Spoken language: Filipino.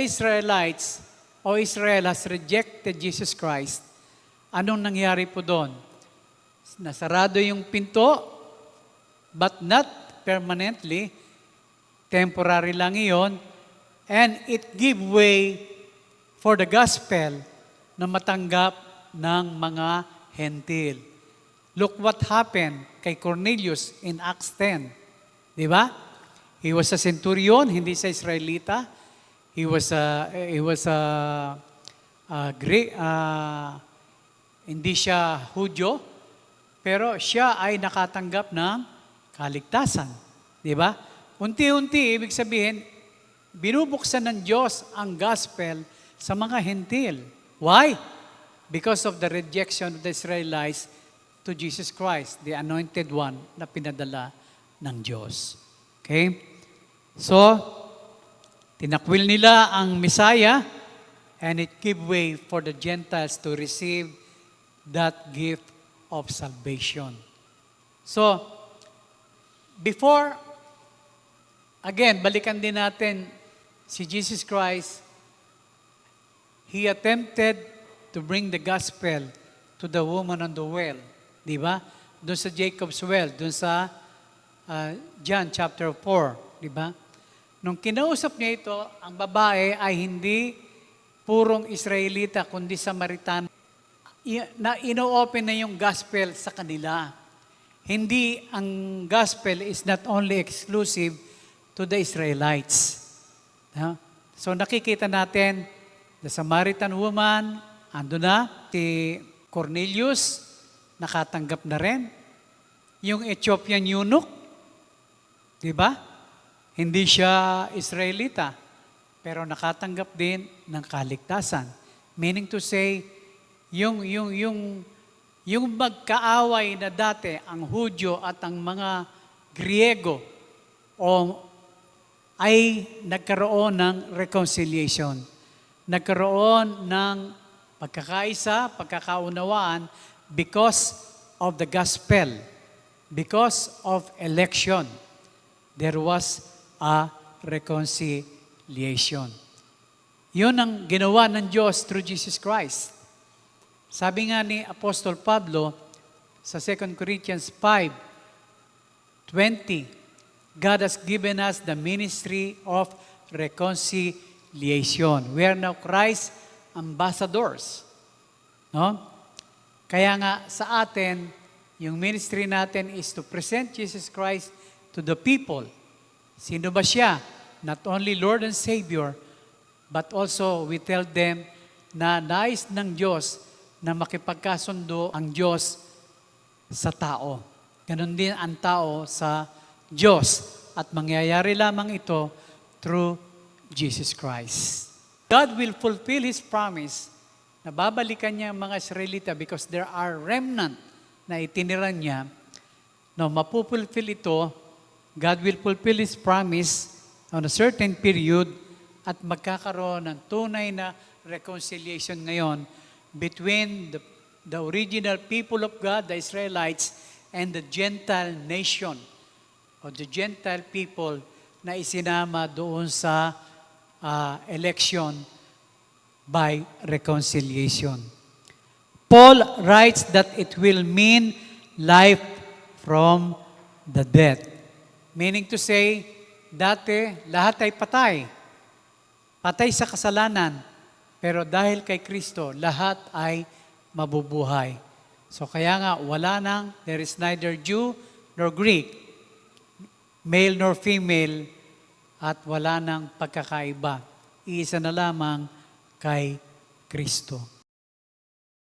Israelites o Israel has rejected Jesus Christ, anong nangyari po doon? Nasarado yung pinto, but not permanently, temporary lang iyon, and it give way for the gospel na matanggap ng mga hentil. Look what happened kay Cornelius in Acts 10. Di ba? He was a centurion, hindi sa Israelita. He was a, he was a, a Greek, ah, hindi siya Hudyo, pero siya ay nakatanggap ng kaligtasan. Di ba? Unti-unti, ibig sabihin, binubuksan ng Diyos ang gospel sa mga hentil. Why? Because of the rejection of the Israelites to Jesus Christ, the anointed one na pinadala ng Diyos. Okay? So, tinakwil nila ang Messiah and it gave way for the Gentiles to receive that gift of salvation. So, before, again, balikan din natin si Jesus Christ, He attempted to bring the gospel to the woman on the well. Di ba? Doon sa Jacob's well, doon sa uh, John chapter 4. Di ba? Nung kinausap niya ito, ang babae ay hindi purong Israelita, kundi Samaritan. Na ino-open na yung gospel sa kanila. Hindi ang gospel is not only exclusive to the Israelites. So nakikita natin, the Samaritan woman, ando na, si Cornelius, nakatanggap na rin. Yung Ethiopian eunuch, di ba? Hindi siya Israelita, pero nakatanggap din ng kaligtasan. Meaning to say, yung, yung, yung, yung magkaaway na dati, ang Hudyo at ang mga Griego, o ay nagkaroon ng reconciliation. Nagkaroon ng pagkakaisa, pagkakaunawaan because of the gospel, because of election. There was a reconciliation. Yun ang ginawa ng Diyos through Jesus Christ. Sabi nga ni Apostol Pablo sa 2 Corinthians 5, 20, God has given us the ministry of reconciliation. We are now Christ ambassadors. No? Kaya nga sa atin, yung ministry natin is to present Jesus Christ to the people. Sino ba siya? Not only Lord and Savior, but also we tell them na nais ng Diyos na makipagkasundo ang Diyos sa tao. Ganon din ang tao sa Diyos. At mangyayari lamang ito through Jesus Christ. God will fulfill His promise na babalikan niya ang mga Israelita because there are remnant na itiniran niya. No, mapupulfill ito, God will fulfill His promise on a certain period at magkakaroon ng tunay na reconciliation ngayon between the, the original people of God, the Israelites, and the Gentile nation o the Gentile people na isinama doon sa ah, election by reconciliation. Paul writes that it will mean life from the dead. Meaning to say, dati lahat ay patay. Patay sa kasalanan. Pero dahil kay Kristo, lahat ay mabubuhay. So kaya nga, wala nang, there is neither Jew nor Greek, male nor female, at wala nang pagkakaiba. Iisa na lamang kay Kristo.